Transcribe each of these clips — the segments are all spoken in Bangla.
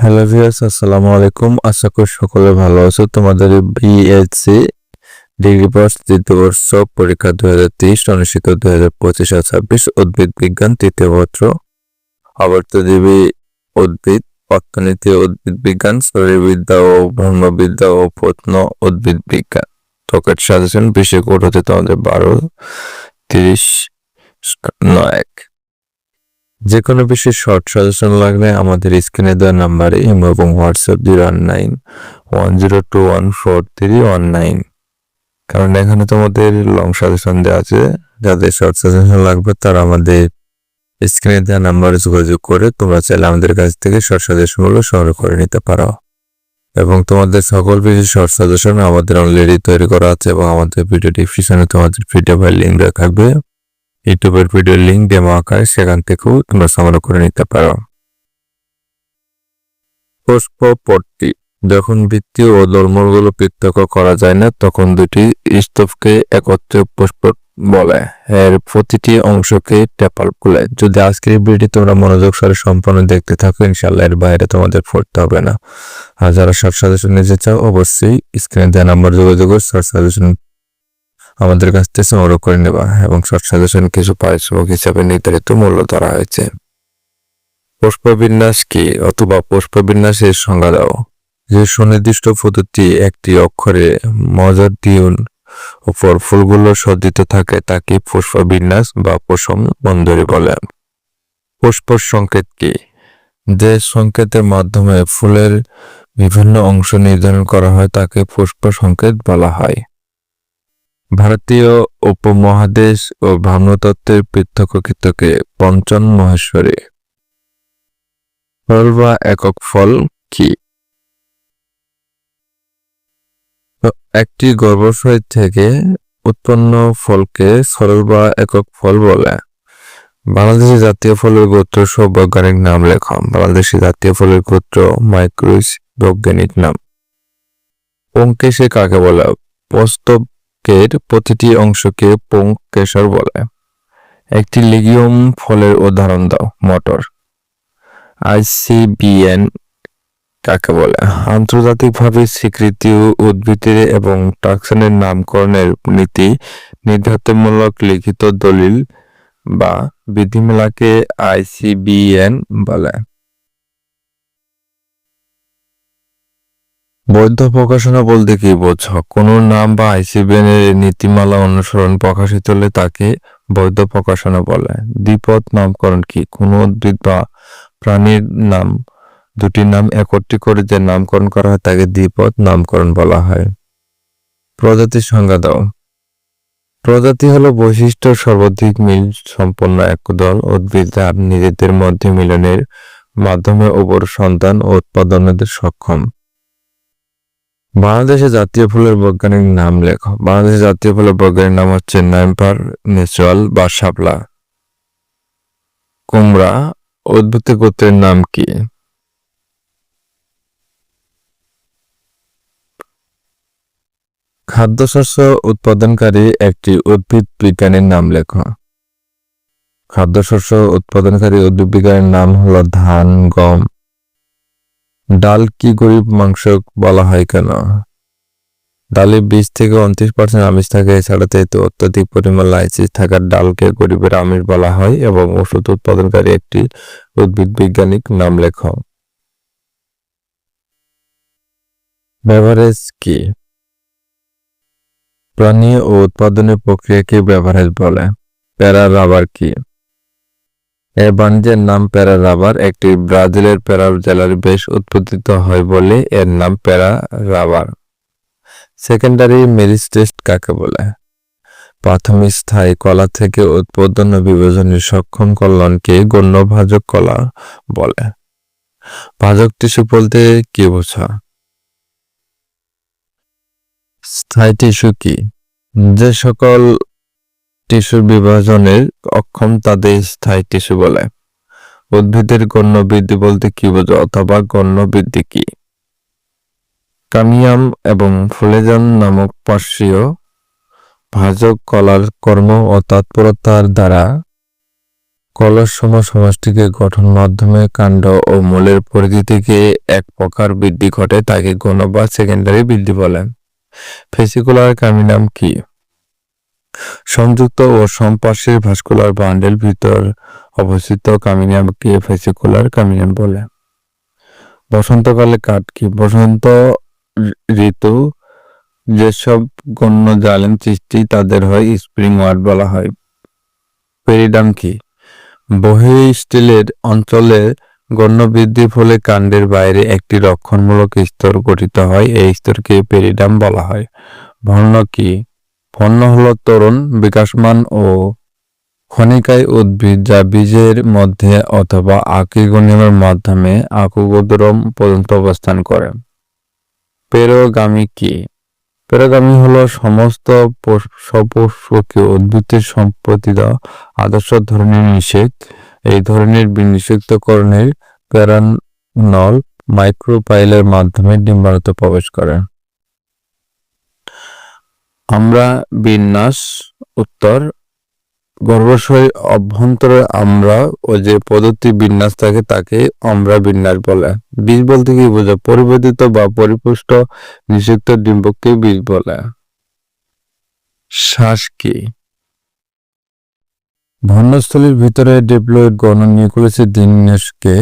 হ্যালো ভিউয়ার্স আসসালামু আলাইকুম আশা করি সকলে ভালো আছো। তোমাদের বিএসসি ডিগ্রি পাস দ্বিতীয় বর্ষ পরীক্ষা দুই হাজার তেইশ অনুষ্ঠিত দুই হাজার পঁচিশ আর ছাব্বিশ উদ্ভিদ বিজ্ঞান তৃতীয় পত্র। আবর্তজীবী উদ্ভিদ, অর্থনীতি, উদ্ভিদ বিজ্ঞান, শরীরবিদ্যা ও ব্রহ্মবিদ্যা ও প্রত্ন উদ্ভিদ বিজ্ঞান। টকেট সাজেশন বিশেষ কোড হচ্ছে তোমাদের বারো, তিরিশ, নয় এক। যে কোনো বিষয়ে শর্ট সাজেশন লাগলে আমাদের স্ক্রিনে দেওয়া নাম্বারে ইমো এবং WhatsApp zero one nine one zero two one four three one nine কারণ এখানে তোমাদের লং সাজেশন দেওয়া আছে, যাদের শর্ট সাজেশন লাগবে তারা আমাদের স্ক্রিনে দেওয়া নাম্বারে যোগাযোগ করে তোমরা চাইলে আমাদের কাছ থেকে শর্ট সাজেশনগুলো সংগ্রহ করে নিতে পারো। এবং তোমাদের সকল বিষয়ে শর্ট সাজেশন আমাদের অলরেডি তৈরি করা আছে এবং আমাদের ভিডিও ডিসক্রিপশনে তোমাদের ভিডিও ফাইল লিঙ্ক দেওয়া থাকবে। ইউটিউবের ভিডিও লিঙ্ক ডেমো আকারে সেখান থেকেও তোমরা সংগ্রহ করে নিতে পারো। পুষ্প পট্টি যখন বৃত্তি ও দলমলগুলো পৃথক করা যায় না, তখন দুটি স্তূপকে একত্রে পুষ্প বলে। এর প্রতিটি অংশকে টেপাল বলে। যদি আজকের ভিডিওটি তোমরা মনোযোগ সরে সম্পূর্ণ দেখতে থাকো ইনশাল্লাহ এর বাইরে তোমাদের পড়তে হবে না। আর যারা শর্ট সাজেশন নিতে চাও, অবশ্যই স্ক্রিনে দেওয়া নাম্বার যোগাযোগ করে সাজেশন আমাদের কাছ থেকে সংগ্রহ করে নেওয়া এবং শর্ট সাজেশন কিছু পারিশ্রমিক হিসাবে নির্ধারিত মূল্য ধরা হয়েছে। পুষ্পবিন্যাস কি অথবা পুষ্পবিন্যাসের সংজ্ঞা দাও। যে সুনির্দিষ্ট পদ্ধতি একটি অক্ষরে মজার দিউন উপর ফুলগুলো সজ্জিত থাকে তাকে পুষ্পবিন্যাস বা পশম বন্দরী বলে? পুষ্প সংকেত কি? যে সংকেতের মাধ্যমে ফুলের বিভিন্ন অংশ নির্ধারণ করা হয় তাকে পুষ্প সংকেত বলা হয়। ভারতীয় উপমহাদেশ ও ভাবনতত্ত্বের পৃথককৃতকে পঞ্চম মহেশ্বরী। ফল বা একক ফল কি? একটি গর্ভাশয় থেকে উৎপন্ন ফলকে সরল বা একক ফল বলে। বাংলাদেশের জাতীয় ফলের গোত্র সব বৈজ্ঞানিক নাম লেখা। বাংলাদেশের জাতীয় ফলের গোত্র মাইক্রোস বৈজ্ঞানিক নাম। পঙ্কেশে কাকে বলে? পস্তকের প্রতিটি অংশকে পঙ্কেশর বলে। একটি লিগিয়ম ফলের উদাহরণ দাও, মটর। আইসিবিএন কাকে বলে? আন্তর্জাতিকভাবে স্বীকৃতি উদ্ভিদের এবং টাক্সানের নামকরণের নীতি নির্ধারণমূলক লিখিত দলিল বা বিধিমেলাকে আইসিবিএন বলে। বৈধ প্রকাশনা বলতে কি বোঝো? কোনো নাম বা আইসিবিএন এর নীতিমালা অনুসরণ প্রকাশিত হলে তাকে বৈধ প্রকাশনা বলে। দ্বিপদ নামকরণ কি? কোনো উদ্ভিদ বা প্রাণীর নাম, দুটি নাম একত্রিত করে যে নামকরণ করা হয় তাকে দ্বিপদ নামকরণ বলা হয়। প্রজাতির সংজ্ঞা দাও। প্রজাতি হলো বৈশিষ্ট্য সর্বাধিক মিল সম্পন্ন এক দল উদ্ভিদ যার নিজেদের মধ্যে মিলনের মাধ্যমে ওপর সন্তান ও উৎপাদনের সক্ষম। বাংলাদেশের জাতীয় ফুলের বৈজ্ঞানিক নাম লেখো। বাংলাদেশের জাতীয় ফুলের বৈজ্ঞানিক নাম হচ্ছে নাইম্পার নেচুয়াল বা শাপলা। কুমড়া উদ্ভিদ গোত্রের নাম কি? খাদ্যশস্য উৎপাদনকারী একটি উদ্ভিদ বিজ্ঞানীর নাম লেখো। খাদ্যশস্য উৎপাদনকারী উদ্ভিদ বিজ্ঞানীর নাম হলো ধান, গম ডাল কি গরিব মাংস বলা হয় কেন? ডালে বিশ থেকে উনত্রিশ পার্সেন্ট আমিষ থাকে এছাড়া তেতে অত্যাধিক পরিমাণ লাইসিস থাকার ডালকে গরিবের আমিষ বলা হয় এবং ওষুধ উৎপাদনকারী একটি উদ্ভিদ বৈজ্ঞানিক নাম লেখ। বেভারেজ কি? প্রাণী ও উৎপাদনের প্রক্রিয়াকে বেভারেজ বলে। প্যারা রাবার কি? এর বাণিজ্যের নাম প্যারা রাবার। একটি ব্রাজিলের প্যারা জেলার বেশ উৎপাদিত হয় বলে এর নাম প্যারা রাবার। সেকেন্ডারি মেরিস্টেস্ট কাকে বলে? প্রাথমিক স্থায়ী কলা থেকে উৎপাদন ও বিভাজনের সক্ষম কল্যাণকে গণ্যভাজক কলা বলে। ভাজক টিস্যু বলতে কি বোঝা স্থায়ী টিস্যু কি? যে সকল টিস্যুর বিভাজনের অক্ষম তাদের স্থায়ী টিস্যু বলে। উদ্ভিদের গণ্য বৃদ্ধি বলতে কি বোঝো অথবা গণ্য বৃদ্ধি কি? কামিয়াম এবং ফুলেজান নামক পার্শ্বীয় ভাজক কলার কর্ম ও তৎপরতার দ্বারা কলস সম সমষ্টিকে গঠন মাধ্যমে কাণ্ড ও মূলের পরিধি থেকে এক প্রকার বৃদ্ধি ঘটে, তাকে গণ বা সেকেন্ডারি বৃদ্ধি বলে। ফেসিকুলার কামিনাম কি? সংযুক্ত ও সম্পার্শ্বের ভাস্কুলার বান্ডেল ভিতর অবস্থিত কামিনামকে ফেসিকুলার কামিনাম বলে। বসন্তকালে কাঠ কি? বসন্ত ঋতু যেসব গণ্য জালেন সৃষ্টি তাদের হয় স্প্রিং ওয়ার্ড বলা হয়। পেরিডাম কি? বহি স্টিলের অঞ্চলে গণ্য বৃদ্ধির ফলে কাণ্ডের বাইরে একটি রক্ষণমূলক স্তর গঠিত হয়, এই স্তরকে পেরিডাম বলা হয়। ভর্ণ কি? ভর্ণ হল তরুণ, বিকাশমান ও ক্ষণিকায় উদ্ভিদ যা বীজের মধ্যে অথবা আকিগনিমের মাধ্যমে আকুগোদরম পর্যন্ত অবস্থান করে। পেরোগামী কি? পেরোগামী হল সমস্ত সপুষ্পকীয় উদ্ভিদের সম্পত্তিত আদর্শ ধরনের নিষেধ এই ধরনের বিনিষিক্তকরণের প্যারানল মাইক্রোপাইলের মাধ্যমে ডিম্বাণুতে প্রবেশ করে। আমরা বিন্যাস, উত্তর গর্ভাশয় অভ্যন্তরে আমরা ও যে পদ্ধতি বিন্যাস থাকে তাকে আমরা বিন্যাস বলে। বীজ বলতে কি বোঝা পরিবর্তিত বা পরিপুষ্ট নিষিক্ত ডিম্বককে বীজ বলে। শ্বাস কি? ভর্ণস্থলীর ভিতরে ডেপ্লয়েড গণ নিউক্লিয়াসের দিনেশকে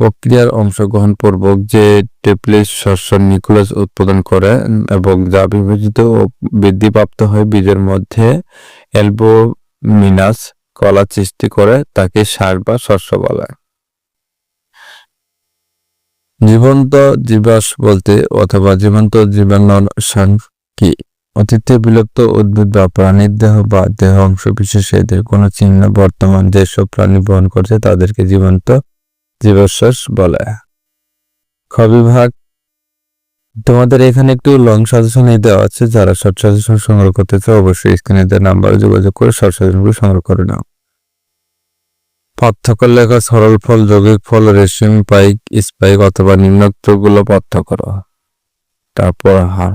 প্রক্রিয়ার অংশগ্রহণ পূর্বক যে টেপলিস শস্য নিউক্লিয়াস উৎপাদন করে এবং যা বিভাজিত ও বৃদ্ধিপ্রাপ্ত হয় বীজের মধ্যে এলবো মিনাস কলা সৃষ্টি করে, তাকে সার বা শস্য বলে। জীবন্ত জীবাশ্ম বলতে অথবা জীবন্ত জীবাণু কি? অতীতে বিলুপ্ত উদ্ভিদ বা প্রাণীর দেহ বা দেহ অংশ বিশেষ এদের কোনো চিহ্ন বর্তমান যেসব প্রাণী বহন করছে তাদেরকে জীবন্ত জীবাশ্বাস বলে। খ বিভাগ তোমাদের এখানে একটু লং সাজেশন দেওয়া আছে, যারা শর্ট সাজেশন সংগ্রহ করতে চাও, অবশ্যই স্ক্রিনে দেওয়া নাম্বারে যোগাযোগ করে শর্ট সাজেশনগুলো সংগ্রহ করে নাও। পার্থক্য লেখা, সরল ফল, যৌগিক ফল, রেশম, পাইক, স্পাইক অথবা নিম্নোক্তগুলো পার্থক্য তারপর হার,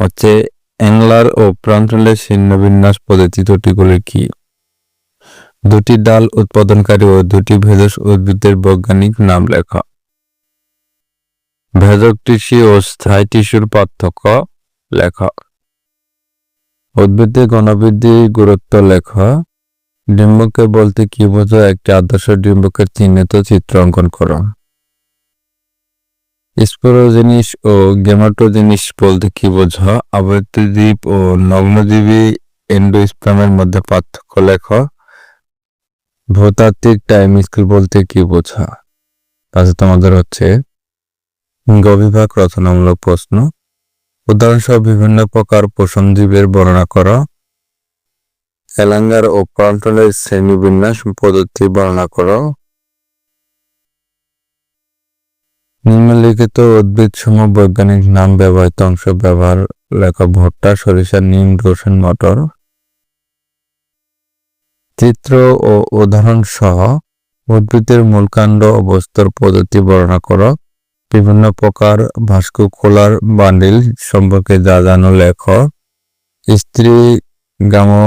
হচ্ছে অ্যাংলার ও প্রান্তলের ছিন্ন বিন্যাস পদ্ধতি দুটিগুলি কি? দুটি ডাল উৎপাদনকারী ও দুটি ভেষজ উদ্ভিদের বৈজ্ঞানিক নাম লেখা। ভেজক টিস্যু ও স্থায়ী টিস্যুর পার্থক্য লেখা। উদ্ভিদের গণবৃদ্ধি গুরুত্ব লেখা। ডিম্বকে বলতে কি বোঝো একটি আদর্শ ডিম্বকের চিহ্নিত চিত্র অঙ্কন করো। স্পোরোজেনিস ও গেমাটোজেনিস বলতে কি বোঝো আবর্তদ্বীপ ও নগ্নজীবী এন্ডোস্পামের মধ্যে পার্থক্য লেখ। ভূতাত্ত্বিক টাইম স্কেল বলতে কি বোঝা? তাহলে তোমাদের হচ্ছে গবিভাগ রচনামূলক প্রশ্ন। উদাহরণসহ বিভিন্ন প্রকার পোষণজীবের বর্ণনা করো। এলাঙ্গার ও প্রান্তলের শ্রেণীবিন্যাস পদ্ধতি বর্ণনা করো। নিম্নলিখিত উদ্ভিদ সমূহ বৈজ্ঞানিক নাম ব্যবহৃত অংশ ব্যবহার লেখা ভুট্টা, সরিষা, নিম, রসুন, মটর। চিত্র ও উদাহরণ সহ উদ্ভিদের মূলকাণ্ড অবস্থার পদ্ধতি বর্ণনা করো। বিভিন্ন প্রকার ভাস্কুকুলার বান্ডিল সম্পর্কে যা জানো লেখ। স্ত্রী গামো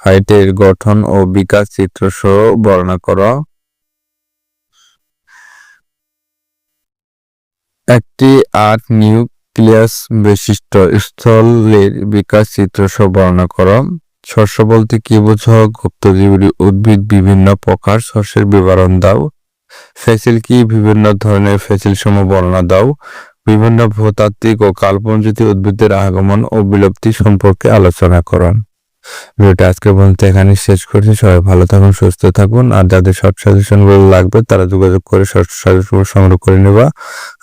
ফাইটের গঠন ও বিকাশ চিত্র সহ বর্ণনা করো। একটি আট নিউক্লিয়াস বিশিষ্ট স্থলের বিকাশ চিত্র সহ বর্ণনা করো। শস্য বলতে কি বোঝো? গুপ্তজীবী উদ্ভিদ, বিভিন্ন প্রকার শস্যের বিবরণ দাও। ফেসিল কি? বিভিন্ন ধরনের ফেসিল সমূহ বর্ণনা দাও। বিভিন্ন ভূতাত্ত্বিক ও কালপঞ্জিত উদ্ভিদের আগমন ও বিলুপ্তি সম্পর্কে আলোচনা করুন। ভিডিওটা আজকে বলতে এখানে শেষ করছি। সবাই ভালো থাকুন, সুস্থ থাকুন। আর যাদের শর্ট সাজেশনগুলো লাগবে, তারা যোগাযোগ করে শর্ট সাজেশন সংগ্রহ করে নেবা।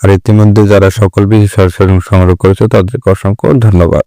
আর ইতিমধ্যে যারা সকল বিষয় শর্ট সাজেশন সংগ্রহ করেছে, তাদেরকে অসংখ্য ধন্যবাদ।